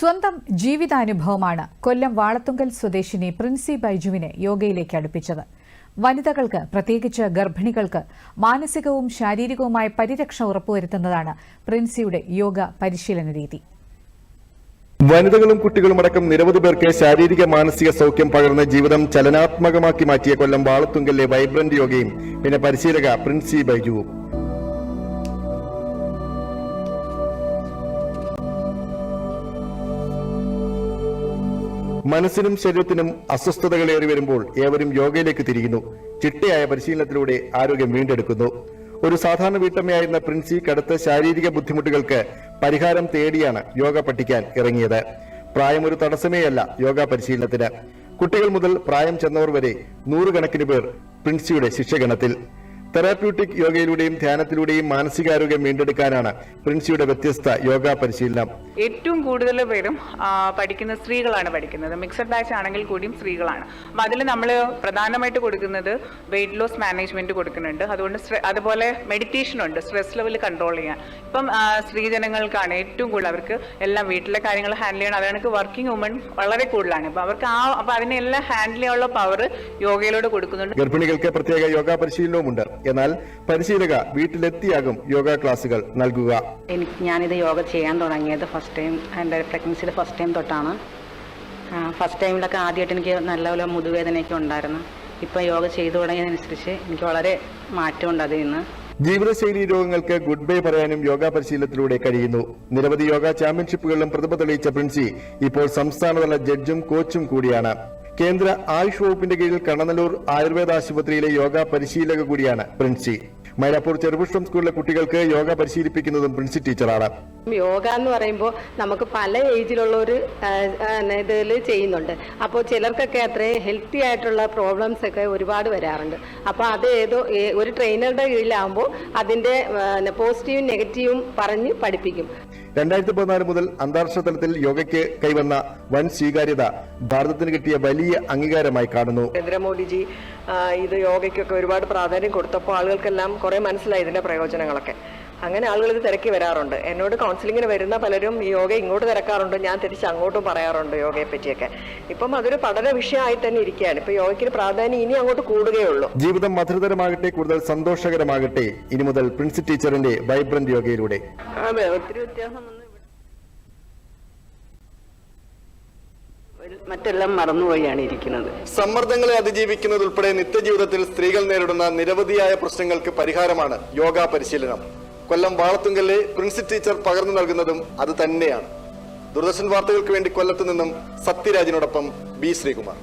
സ്വന്തം ജീവിതാനുഭവമാണ് കൊല്ലം വാളത്തുങ്കൽ സ്വദേശിനി പ്രിൻസി ബൈജുവിനെ യോഗയിലേക്ക് അടുപ്പിച്ചത്. വനിതകൾക്ക് പ്രത്യേകിച്ച് ഗർഭിണികൾക്ക് മാനസികവും ശാരീരികവുമായ പരിരക്ഷ ഉറപ്പുവരുത്തുന്നതാണ് പ്രിൻസിയുടെ യോഗ പരിശീലന രീതി. വനിതകളും കുട്ടികളും അടക്കം നിരവധി പേർക്ക് ശാരീരിക മാനസിക സൗഖ്യം പകർന്ന് ജീവിതം ചലനാത്മകമാക്കി മാറ്റിയ കൊല്ലം വാളത്തുങ്കലിലെ വൈബ്രന്റ് യോഗയും പിന്നെ പരിശീലക പ്രിൻസി ബൈജുവും. മനസ്സിനും ശരീരത്തിനും അസ്വസ്ഥതകളേറി വരുമ്പോൾ ഏവരും യോഗയിലേക്ക് തിരിയുന്നു. ചിട്ടയായ പരിശീലനത്തിലൂടെ ആരോഗ്യം വീണ്ടെടുക്കുന്നു. ഒരു സാധാരണ വീട്ടമ്മയായിരുന്ന പ്രിൻസി കടുത്ത ശാരീരിക ബുദ്ധിമുട്ടുകൾക്ക് പരിഹാരം തേടിയാണ് യോഗ പഠിക്കാൻ ഇറങ്ങിയത്. പ്രായം ഒരു തടസ്സമേയല്ല യോഗ പരിശീലനത്തിന്. കുട്ടികൾ മുതൽ പ്രായം ചെന്നവർ വരെ നൂറുകണക്കിന് പേർ പ്രിൻസിയുടെ ശിഷ്യഗണത്തിൽ തെറാപ്യൂട്ടിക് യോഗയിലൂടെയും ധ്യാനത്തിലൂടെയും മാനസികാരോഗ്യം വീണ്ടെടുക്കാനാണ് പ്രിൻസിയുടെ വ്യത്യസ്ത യോഗ പരിശീലനം. ഏറ്റവും കൂടുതൽ പേരും പഠിക്കുന്ന സ്ത്രീകളാണ് പഠിക്കുന്നത്. മിക്സഡ് ബാച്ച് ആണെങ്കിൽ കൂടിയും സ്ത്രീകളാണ്. അപ്പം അതിൽ നമ്മൾ പ്രധാനമായിട്ട് കൊടുക്കുന്നത് വെയിറ്റ് ലോസ് മാനേജ്മെന്റ് കൊടുക്കുന്നുണ്ട്. അതുകൊണ്ട് അതുപോലെ മെഡിറ്റേഷൻ ഉണ്ട്. സ്ട്രെസ് ലെവൽ കൺട്രോൾ ചെയ്യാൻ. ഇപ്പം സ്ത്രീജനങ്ങൾക്കാണ് ഏറ്റവും കൂടുതൽ അവർക്ക് എല്ലാം വീട്ടിലെ കാര്യങ്ങൾ ഹാൻഡിൽ ചെയ്യണം. അതാണ് വർക്കിംഗ് വുമൺ വളരെ കൂടുതലാണ്. അപ്പം അവർക്ക് ആ അപ്പം അതിനെല്ലാം ഹാൻഡിൽ ചെയ്യാനുള്ള പവർ യോഗയിലൂടെ കൊടുക്കുന്നുണ്ട്. ഗർഭിണികൾക്ക് പ്രത്യേക യോഗ പരിശീലനവുമുണ്ട്. എന്നാൽ പരിശീലക വീട്ടിലെത്തിയാകും യോഗ ക്ലാസുകൾ നൽകുക. എനിക്ക് ഞാനിത് യോഗ ചെയ്യാൻ തുടങ്ങിയത് ഫസ്റ്റ് ടൈം എന്റെ പ്രഗ്നൻസിയുടെ ഫസ്റ്റ് ടൈം തൊട്ടാണ്. ഫസ്റ്റ് ടൈമിലൊക്കെ ആദ്യമായിട്ട് എനിക്ക് നല്ലപോലെ മുതുവേദനയൊക്കെ ഉണ്ടായിരുന്നു. ഇപ്പോൾ യോഗ ചെയ്തു തുടങ്ങിയതനുസരിച്ച് എനിക്ക് വളരെ മാറ്റമുണ്ട് അതിൽ നിന്ന്. ജീവിതശൈലി രോഗങ്ങൾക്ക് ഗുഡ് ബൈ പറയാനും യോഗ പരിശീലനത്തിലൂടെ കഴിയുന്നു. നിരവധി യോഗ ചാമ്പ്യൻഷിപ്പുകളിലും പ്രതിഭ തെളിയിച്ച പ്രിൻസി ഇപ്പോൾ സംസ്ഥാനതല ജഡ്ജും കോച്ചും കൂടിയാണ്. കേന്ദ്ര ആയുഷ് വകുപ്പിന്റെ കീഴിൽ കണ്ണനല്ലൂർ ആയുർവേദ ആശുപത്രിയിലെ യോഗ പരിശീലക കൂടിയാണ് പ്രിൻസി. മൈലാപ്പൂർ ചെറുപുഷ്പം സ്കൂളിലെ കുട്ടികൾക്ക് യോഗ പരിശീലിപ്പിക്കുന്നതും പ്രിൻസി ടീച്ചറാണ്. യോഗ എന്ന് പറയുമ്പോൾ നമുക്ക് പല ഏജിലുള്ള ഒരു ഇതിൽ ചെയ്യുന്നുണ്ട്. അപ്പോൾ ചിലർക്കൊക്കെ അത്രയും ഹെൽത്തി ആയിട്ടുള്ള പ്രോബ്ലംസ് ഒക്കെ ഒരുപാട് വരാറുണ്ട്. അപ്പോൾ അത് ഏതോ ഒരു ട്രെയിനറുടെ കീഴിലാകുമ്പോൾ അതിന്റെ പോസിറ്റീവും നെഗറ്റീവും പറഞ്ഞ് പഠിപ്പിക്കും. രണ്ടായിരത്തി പതിനാല് മുതൽ അന്താരാഷ്ട്ര തലത്തിൽ യോഗയ്ക്ക് കൈവന്ന വൻ സ്വീകാര്യത ഭാരതത്തിന് കിട്ടിയ വലിയ അംഗീകാരമായി കാണുന്നു. നരേന്ദ്രമോദിജി ഇത് യോഗയ്ക്കൊക്കെ ഒരുപാട് പ്രാധാന്യം കൊടുത്തപ്പോൾ ആളുകൾക്കെല്ലാം കുറെ മനസ്സിലായി ഇതിന്റെ പ്രയോജനങ്ങളൊക്കെ. അങ്ങനെ ആളുകൾ ഇത് തിരക്കി വരാറുണ്ട്. എന്നോട് കൗൺസിലിങ്ങിന് വരുന്ന പലരും ഈ യോഗ ഇങ്ങോട്ട് തിരക്കാറുണ്ട്. ഞാൻ തിരിച്ച് അങ്ങോട്ടും പറയാറുണ്ട് യോഗയെ പറ്റിയൊക്കെ ഇപ്പം അതൊരു പഠന വിഷയമായി തന്നെ ഇരിക്കുകയാണ്. ഇപ്പൊ യോഗയ്ക്ക് പ്രാധാന്യം ഇനി അങ്ങോട്ട് കൂടുകയുള്ളൂ. ജീവിതം മധുരതരമാകട്ടെ കൂടുതൽ സന്തോഷകരമാകട്ടെ. ഇനി മുതൽ പ്രിൻസ് ടീച്ചറിന്റെ വൈബ്രന്റ് യോഗയിലൂടെ. അതെ ഒത്തിരി മറ്റെല്ലാം മറന്നുപോയാണ് ഇരിക്കുന്നത്. സമ്മർദ്ദങ്ങളെ അതിജീവിക്കുന്നത് ഉൾപ്പെടെ നിത്യജീവിതത്തിൽ സ്ത്രീകൾ നേരിടുന്ന നിരവധിയായ പ്രശ്നങ്ങൾക്ക് പരിഹാരമാണ് യോഗ പരിശീലനം. കൊല്ലം വാളത്തുങ്കലിലെ പ്രിൻസി ടീച്ചർ പകർന്നു നൽകുന്നതും അത് തന്നെയാണ്. ദൂരദർശൻ വാർത്തകൾക്ക് വേണ്ടി കൊല്ലത്തു നിന്നും സത്യരാജിനോടൊപ്പം ബി ശ്രീകുമാർ.